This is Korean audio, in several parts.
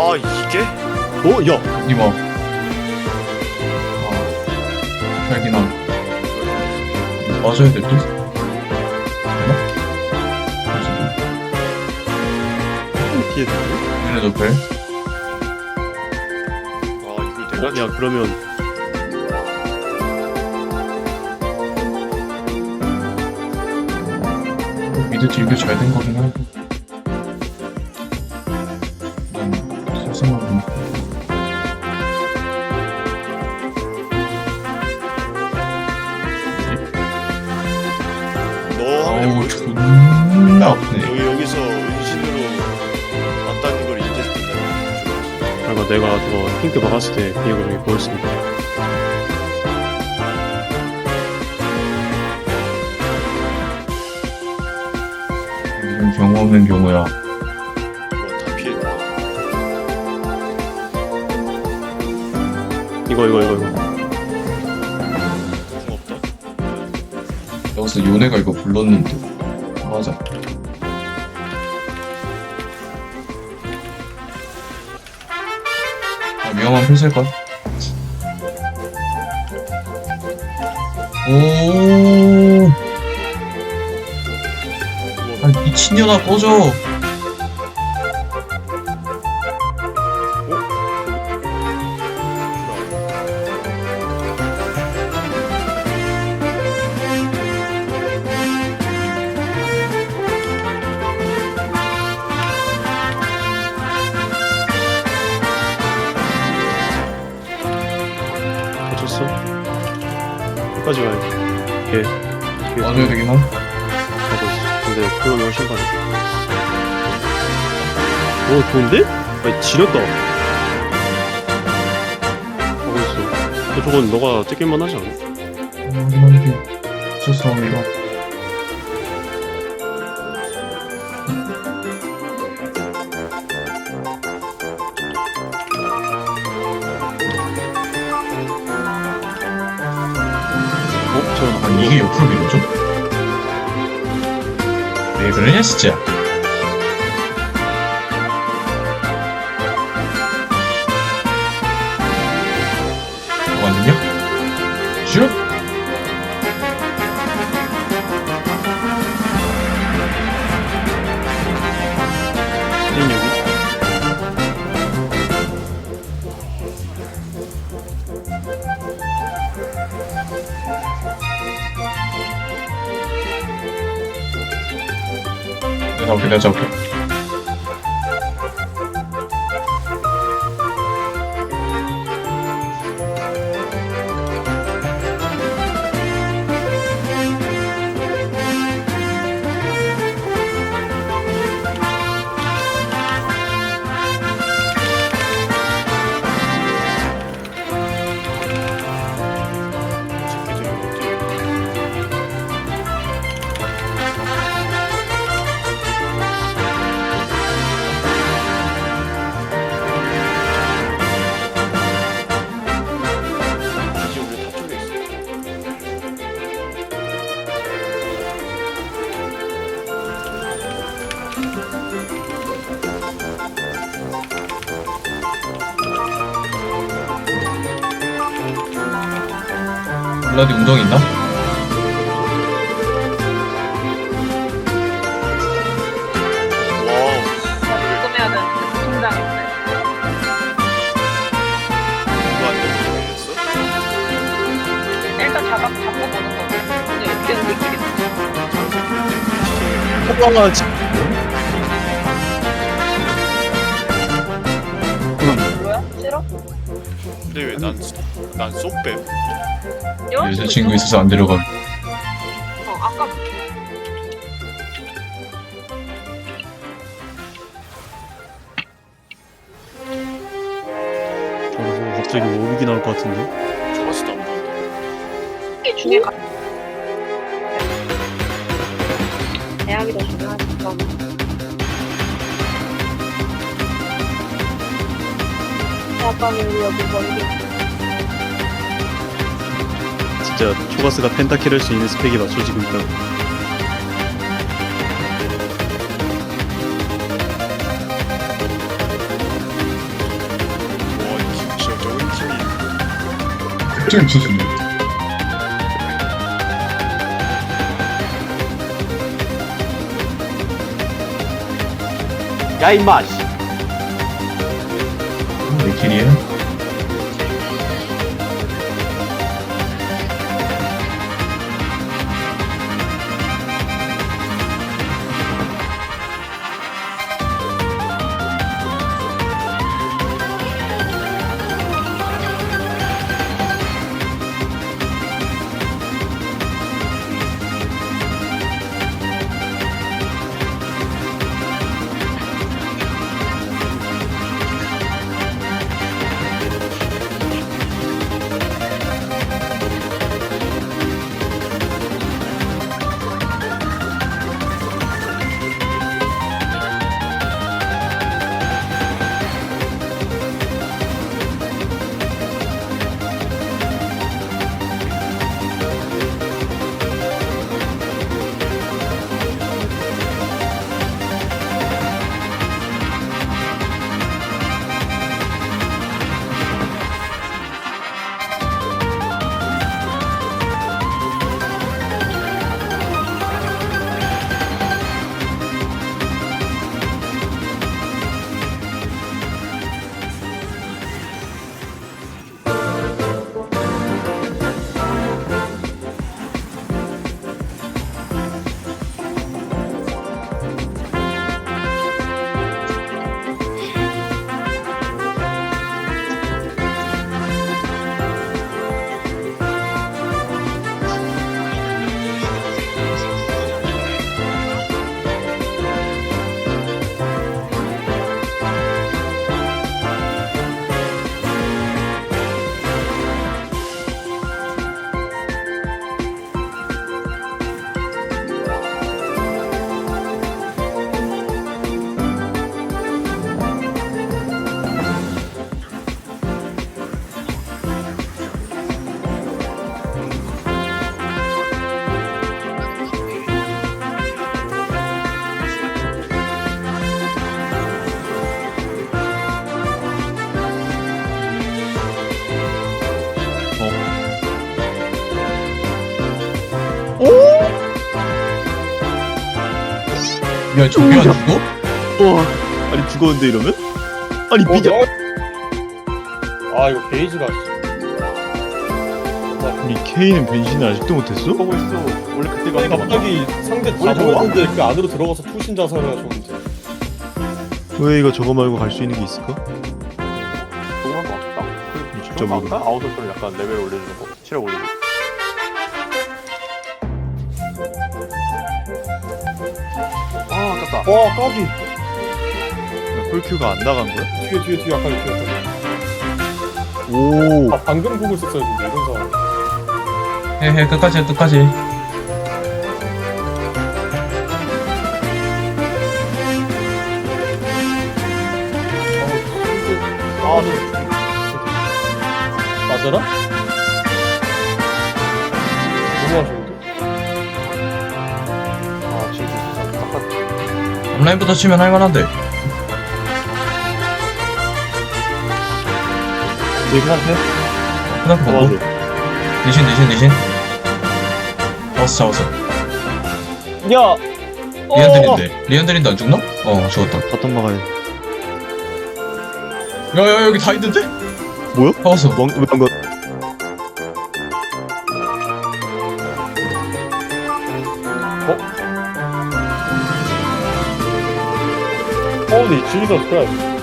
아 이게? 어? 야! 이봐. 아, 함. 맞아야 될 듯? 되나? 피해 어, 얘네도 벨? 아 이걸 내가 어? 야 그러면 미드 딜교 잘된 거긴 하고. 내가 저거 핑크 박았을 때 비행을 여기 보였습니다 이런 경우 없는 경우야. 이거 이거 이거 이거 궁 없다. 여기서 요네가 이거 불렀는데. 맞아. 아, 위험한 필살걸? 오, 뭐 아, 미친년아, 꺼져! 끝까지 와야 돼. 예. 예. 맞아야 되긴 함. 근데 클럽이 훨씬 빠르 오, 좋은데? 아니, 지렸다. 어, 저건 너가 찍길만 하지 않아? 음, 죄송합니다. 저는 아니 이게 옆으로 밀어줘? 왜 그러냐 진짜 왔냐? 슉! 이 내가 오케이, 블라디 운동 있나? 통장인데? 일단 자각 잡고 보는 거지 근데 느끼겠다? 싫어? 근데 왜 난 난 쏙빼? 여자친구 있어서 안 데려가. 어 아까 그 어, 갑자기 오르기 나올 것 같은데 좋았어 안 보인다. 게 중에 가 대학이 더 중요하니까 우리 여기 멀리 토가스가 펜타킬 할 수 있는 스펙이 맞춰지고 있다고. 기초적인 힘이 좀야 임마 내 길이에요? 야, 저기 안 죽어? 와 아니 죽었는데 이러면? 아니 어, 비자 너- 아 이거 게이지가 아니 케이는 변신을 아직도 못했어? 보고 있어. 원래 그때가 아니 갑자기 상대 다 모였는데 그 안으로 들어가서 투신 자살을 하셨는데 왜 이거 저거 말고 갈 수 있는 게 있을까? 조금만 더 왔다. 진짜 아까 아웃소스를 약간 레벨 올려주는 거. 체력 올리고. 아 와 까비 폴큐가 안 나간 거야? 뒤에 뒤에 뒤에 아까 뒤에 오아 방금 보고 있었어야 되는데 이런 상황 해해, 끝까지, 끝까지. 아 맞아라? 온라인부터 치면 할만한데. 얘한테 그다음 거 맞아 니신, 니신, 니신. 잡았어, 잡았어. 야! 리안드린데. 리안드린도 안 죽나? 어, 죽었다. 바텀 막아야 돼 야, 야, 여기 다 있는데? 뭐야? 잡았어. 왜안 가? 홀 리 지저스 크라이스트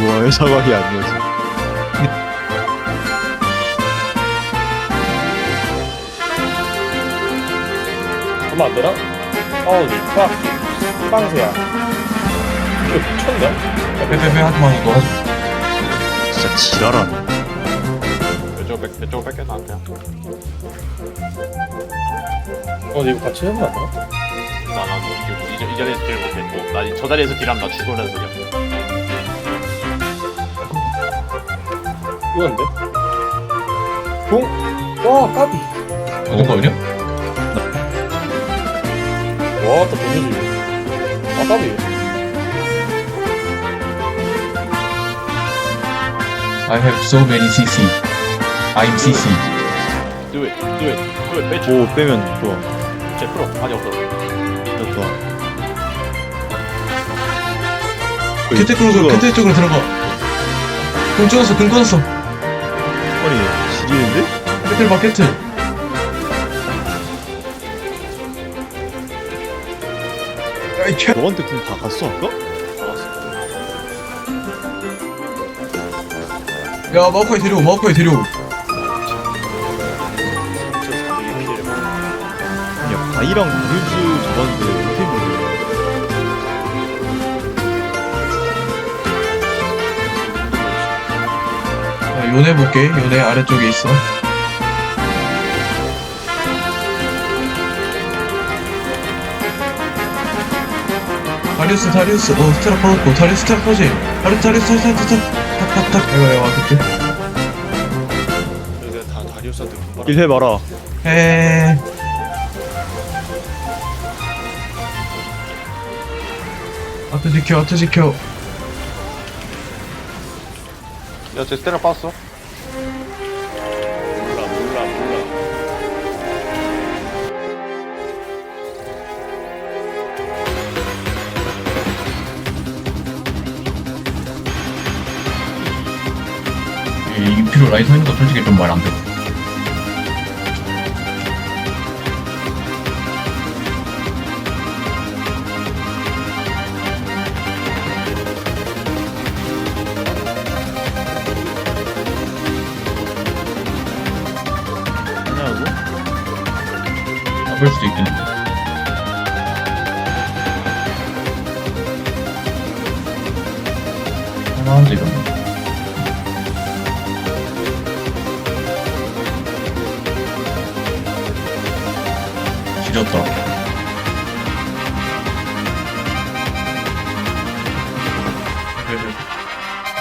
노아의 사과이 아니었어 그러면 안 되나? 홀리 팍 빵새야 이거 미쳤네? 빼빼빼 하지마, 너 하지 진짜 지랄하네 이쪽 뺏 이쪽 뺏겨 나한테. 어 근데 이거 같이 해보면 안 되나? 나난 이, 이 자리에서 딜 못했고 나 저 자리에서 딜하면 나 죽으라는 소리야. 돼? 공? 와 까비 어떤 거냐? 와, 또 데미지. 아, 까비. I have so many CC. I'm CC. Do it, do it, do it, 빼줘. 오 빼면 좋아 제 풀어. 아니 없어. 진짜 좋아 캐틀 쪽으로, 캐틀 쪽으로 들어가. 금 찍었어, 금 끊었어. 아니 지리는데? 캐틀 봐, 캐틀. 캐. 너한테 궁 다 갔어 아까? 야, 마우카이 데려오, 마우카이 데려오. 야 바이랑 브루즈 어떻게 보냐 야, 요네 볼게. 요네 아래쪽에 있어. 다리우스, 다리우스. 어, 스테라 퍼졌고. 다리우스, 스테라 퍼지. 다리, 다리우스, 스테라, 스테라. 탁, 탁, 탁. 내가, 내가 와줄게. 내가 다 다리우스한테 분발. 일 해 봐라 에 아트 지켜, 아트 지켜. 야, 제 스테라 빠졌어. 몰라 몰라 몰라. 이 있는 거 솔직히 좀 말 안 돼. 아플 수도 있겠는데. 하나한데 이러면. 지렸다.